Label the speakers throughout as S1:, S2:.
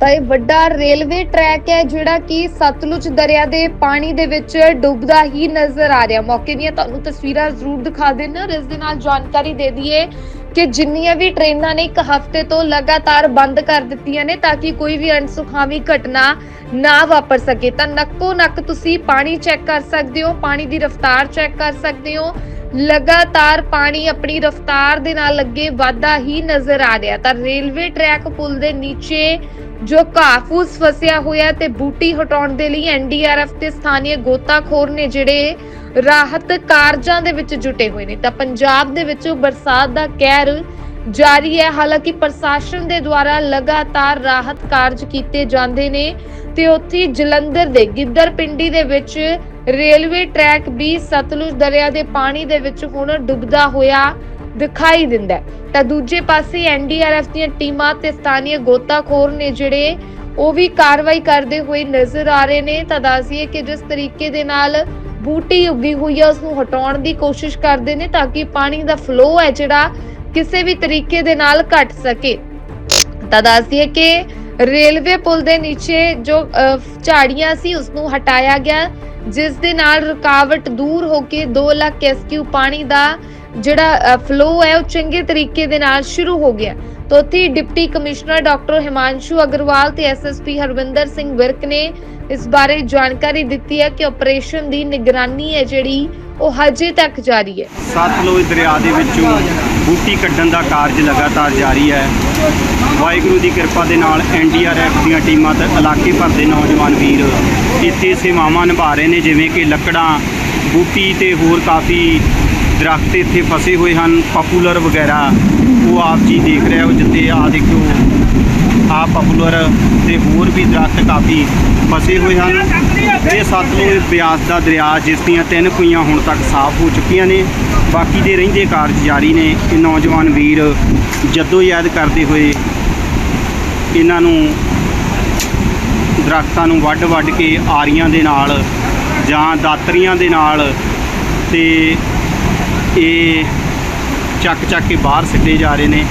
S1: ਤਾਂ ਇਹ ਵੱਡਾ ਰੇਲਵੇ ਟਰੈਕ ਹੈ ਜਿਹੜਾ ਕਿ ਸਤਲੁਜ ਦਰਿਆ ਦੇ ਪਾਣੀ ਦੇ ਵਿੱਚ ਡੁੱਬਦਾ ਹੀ ਨਜ਼ਰ ਆ ਰਿਹਾ। ਮੌਕੇ ਦੀਆਂ ਤੁਹਾਨੂੰ ਤਸਵੀਰਾਂ ਜ਼ਰੂਰ ਦਿਖਾ ਦੇਣਾ ਇਸ ਦੇ ਨਾਲ ਜਾਣਕਾਰੀ ਦੇ ਦਈਏ ਕਿ ਜਿੰਨੀਆਂ ਵੀ ਟ੍ਰੇਨਾਂ ਨੇ ਇੱਕ ਹਫ਼ਤੇ ਤੋਂ ਲਗਾਤਾਰ ਬੰਦ ਕਰ ਦਿੱਤੀਆਂ ਨੇ ਤਾਂ ਕਿ ਕੋਈ ਵੀ ਅਣਸੁਖਾਵੀ ਘਟਨਾ ਨਾ ਵਾਪਰ ਸਕੇ। ਤਾਂ ਨੱਕੋ ਨੱਕ ਤੁਸੀਂ ਪਾਣੀ ਚੈੱਕ ਕਰ ਸਕਦੇ ਹੋ, ਪਾਣੀ ਦੀ ਰਫ਼ਤਾਰ ਚੈੱਕ ਕਰ ਸਕਦੇ ਹੋ। ਲਗਾਤਾਰ ਪਾਣੀ ਆਪਣੀ ਰਫ਼ਤਾਰ ਦੇ ਨਾਲ ਅੱਗੇ ਵਾਧਾ ਹੀ ਨਜ਼ਰ ਆ ਰਿਹਾ। ਤਾਂ ਰੇਲਵੇ ਟਰੈਕ ਪੁਲ ਦੇ ਨੀਚੇ ਜੋ ਕਾਫੂਸ ਫਸਿਆ ਹੋਇਆ ਤੇ ਬੂਟੀ ਹਟਾਉਣ ਦੇ ਲਈ ਐਨਡੀਆਰਐਫ ਤੇ ਸਥਾਨੀय ਗੋਤਾਖੋਰ ਨੇ ਜਿਹੜੇ ਰਾਹਤ ਕਾਰਜਾਂ ਦੇ ਵਿੱਚ ਜੁਟੇ ਹੋਏ ਨੇ। ਤਾਂ ਪੰਜਾਬ ਦੇ ਵਿੱਚ ਬਰਸਾਤ ਦਾ ਕਹਿਰ ਜਾਰੀ ਹੈ। ਹਾਲਾਂਕਿ ਪ੍ਰਸ਼ਾਸਨ ਦੇ ਦੁਆਰਾ ਲਗਾਤਾਰ ਰਾਹਤ ਕਾਰਜ ਕੀਤੇ ਜਾਂਦੇ ਨੇ ਤੇ ਉੱਥੇ ਜਲੰਧਰ ਦੇ ਗਿੱਦੜ ਪਿੰਡੀ ਦੇ ਵਿੱਚ ਰੇਲਵੇ ਟਰੈਕ ਵੀ ਸਤਲੁਜ ਦਰਿਆ ਦੇ ਪਾਣੀ ਦੇ ਵਿੱਚ ਹੁਣ ਡੁੱਬਦਾ ਹੋਇਆ ਦਿਖਾਈ ਦਿੰਦਾ ਤਾਂ ਦੂਜੇ ਪਾਸੇ ਐਨਡੀਆਰਐਫ ਦੀਆਂ ਟੀਮਾਂ ਤੇ ਸਥਾਨੀय ਗੋਤਾਖੋਰ ਨੇ ਜਿਹੜੇ, ਉਹ ਵੀ ਕਾਰਵਾਈ ਕਰਦੇ ਹੋਏ ਨਜ਼ਰ ਆ ਰਹੇ ਨੇ। ਤਾਂ ਦੱਸੀਏ ਕਿ ਜਿਸ ਤਰੀਕੇ ਦੇ ਨਾਲ ਬੂਟੀ ਉੱਗੀ ਹੋਈ ਹੈ ਉਸ ਨੂੰ ਹਟਾਉਣ ਦੀ ਕੋਸ਼ਿਸ਼ ਕਰਦੇ ਨੇ ਤਾਂ ਕਿ ਪਾਣੀ ਦਾ ਫਲੋ ਹੈ ਜਿਹੜਾ, ਕਿਸੇ ਵੀ ਤਰੀਕੇ ਦੇ ਨਾਲ ਘਟ ਸਕੇ। ਤਾਂ ਦੱਸਦੀਏ ਕਿ ਰੇਲਵੇ ਪੁਲ ਦੇ ਨੀਚੇ ਜੋ ਝਾੜੀਆਂ ਸੀ ਉਸ ਨੂੰ ਹਟਾਇਆ ਗਿਆ। ਜਿਸ ਦੇ ਨਾਲ ਰੁਕਾਵਟ ਦੂਰ ਹੋ ਕੇ 2 ਲੱਖ ਐਸਕਿਊ ਪਾਣੀ ਦਾ ਜਿਹੜਾ ਫਲੋ ਹੈ ਉਹ ਚੰਗੇ ਤਰੀਕੇ ਦੇ ਨਾਲ ਸ਼ੁਰੂ ਹੋ ਗਿਆ। ਤਾਂ ਉੱਥੇ deputy commissioner doctor Himanshu Agarwal ਤੇ ਐਸਐਸਪੀ ਹਰਵਿੰਦਰ ਸਿੰਘ ਵਿਰਕ ਨੇ ਇਸ ਬਾਰੇ ਜਾਣਕਾਰੀ ਦਿੱਤੀ ਹੈ ਕਿ ਆਪਰੇਸ਼ਨ ਦੀ ਨਿਗਰਾਨੀ ਹੈ ਜਿਹੜੀ, ਉਹ ਹਜੇ ਤੱਕ ਜਾਰੀ ਹੈ।
S2: ਸਤਲੁਜ ਦਰਿਆ ਦੇ ਵਿੱਚੋਂ ਬੂਟੀ ਕੱਢਣ ਦਾ ਕਾਰਜ ਲਗਾਤਾਰ ਜਾਰੀ ਹੈ। ਵਾਹਿਗੁਰੂ ਦੀ ਕਿਰਪਾ ਦੇ ਨਾਲ ਐਨਡੀਆਰਐਫ ਦੀਆਂ ਟੀਮਾਂ ਤੇ ਇਲਾਕੇ ਭਰ ਦੇ ਨੌਜਵਾਨ ਵੀਰ ਇੱਥੇ ਸੇਵਾਵਾਂ ਨਿਭਾ ਰਹੇ ਨੇ, ਜਿਵੇਂ ਕਿ ਲੱਕੜਾਂ, ਬੂਟੀ ਤੇ ਹੋਰ ਕਾਫੀ ਦਰਖਤ ਇੱਥੇ ਫਸੇ ਹੋਏ ਹਨ ਪਪੂਲਰ ਵਗੈਰਾ, ਉਹ ਆਪ ਜੀ ਦੇਖ ਰਹੇ ਹੋ ਜਿੱਤੇ ਆ ਦੇਖੋ ਆ ਪਪੂਲਰ ਤੇ ਹੋਰ ਵੀ ਦਰਖਤ ਕਾਫੀ ਫਸੇ ਹੋਏ ਹਨ। ਇਹ ਸਤਲੁਜ ਬਿਆਸ ਦਾ ਦਰਿਆ ਜਿਸ ਦੀਆਂ ਤਿੰਨ ਕੁਈਆਂ ਹੁਣ ਤੱਕ ਸਾਫ਼ ਹੋ ਚੁੱਕੀਆਂ ਨੇ, ਬਾਕੀ ਦੇ ਰਹਿੰਦੇ ਕਾਰਜ ਜਾਰੀ ਨੇ। ਇਹ ਨੌਜਵਾਨ ਵੀਰ ਜੱਦੋ ਯਾਦ ਕਰਦੇ ਹੋਏ ਇਹਨਾਂ ਨੂੰ ਦਰਖਤਾਂ ਨੂੰ ਵੱਢ ਵੱਢ ਕੇ ਆਰੀਆਂ ਦੇ ਨਾਲ ਜਾਂ ਦਾਤਰੀਆਂ ਦੇ ਨਾਲ ਤੇ ਇਹ ਚੱਕ ਚੱਕ ਕੇ ਬਾਹਰ ਸਿੱਟੇ ਜਾ ਰਹੇ ਨੇ।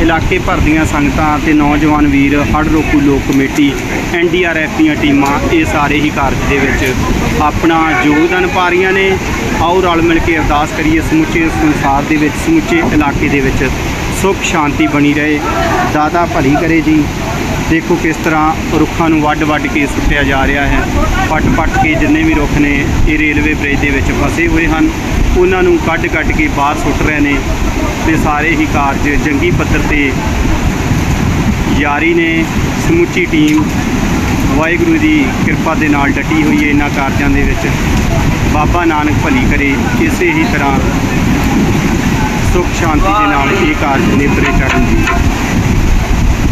S2: ਇਲਾਕੇ ਭਰ ਦੀਆਂ ਸੰਗਤਾਂ ਤੇ ਨੌਜਵਾਨ ਵੀਰ, ਹੜ੍ਹ ਰੋਕੂ ਲੋਕ ਕਮੇਟੀ ਐਨਡੀਆਰਐਫ ਦੀਆਂ ਟੀਮਾਂ ਇਹ ਸਾਰੇ ਹੀ ਕਾਰਜ ਦੇ ਵਿੱਚ ਆਪਣਾ ਯੋਗਦਾਨ ਪਾ ਰਹੀਆਂ ਨੇ। ਆਓ ਰਲ ਮਿਲ ਕੇ ਅਰਦਾਸ ਕਰੀਏ, ਸਮੁੱਚੇ ਸੰਸਾਰ ਦੇ ਵਿੱਚ, ਸਮੁੱਚੇ ਇਲਾਕੇ ਦੇ ਵਿੱਚ ਸੁੱਖ, ਸ਼ਾਂਤੀ ਬਣੀ ਰਹੇ। ਦਾਤਾ ਭਲੀ ਕਰੇ ਜੀ। ਦੇਖੋ ਕਿਸ ਤਰ੍ਹਾਂ ਰੁੱਖਾਂ ਨੂੰ ਵੱਢ ਵੱਢ ਕੇ ਸੁੱਟਿਆ ਜਾ ਰਿਹਾ ਹੈ। ਪੱਟ ਪੱਟ ਕੇ ਜਿੰਨੇ ਵੀ ਰੁੱਖ ਨੇ, ਇਹ ਰੇਲਵੇ ਬ੍ਰਿਜ ਦੇ ਵਿੱਚ ਫਸੇ ਹੋਏ ਹਨ। ਉਹਨਾਂ ਨੂੰ ਕੱਢ ਕੱਢ ਕੇ ਬਾਹਰ ਸੁੱਟ ਰਹੇ ਨੇ ਤੇ ਸਾਰੇ ਹੀ ਕਾਰਜ ਜੰਗੀ ਪੱਧਰ ਤੇ ਯਾਰੀ ਨੇ। ਸਮੁੱਚੀ ਟੀਮ ਵਾਹਿਗੁਰੂ ਦੀ ਕਿਰਪਾ ਦੇ ਨਾਲ ਡਟੀ ਹੋਈ ਹੈ ਇਹਨਾਂ ਕਾਰਜਾਂ ਦੇ ਵਿੱਚ। ਬਾਬਾ ਨਾਨਕ ਭਲੀ ਕਰੇ, ਇਸੇ ਹੀ ਤਰ੍ਹਾਂ ਸੁੱਖ ਸ਼ਾਂਤੀ ਦੇ ਨਾਲ ਇਹ ਕਾਰਜ ਨਿਭਰੇ ਕਰਨ ਦੀ।